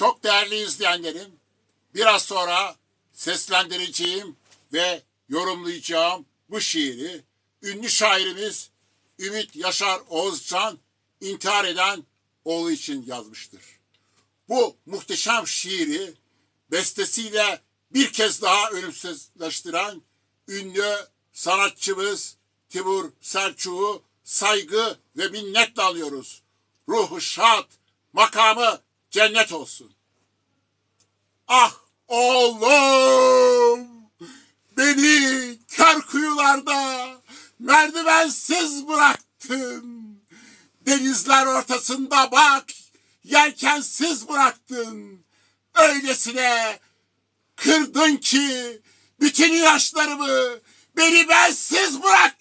Çok değerli izleyenlerim, biraz sonra seslendireceğim ve yorumlayacağım bu şiiri ünlü şairimiz Ümit Yaşar Oğuzcan intihar eden oğlu için yazmıştır. Bu muhteşem şiiri bestesiyle bir kez daha ölümsüzleştiren ünlü sanatçımız Timur Selçuk'u saygı ve minnetle alıyoruz. Ruhu şad, makamı cennet olsun. Ah oğlum! Beni kör kuyularda merdivensiz bıraktın. Denizler ortasında bak, yelkensiz bıraktın. Öylesine kırdın ki bütün ilaçlarımı beni bensiz bıraktın.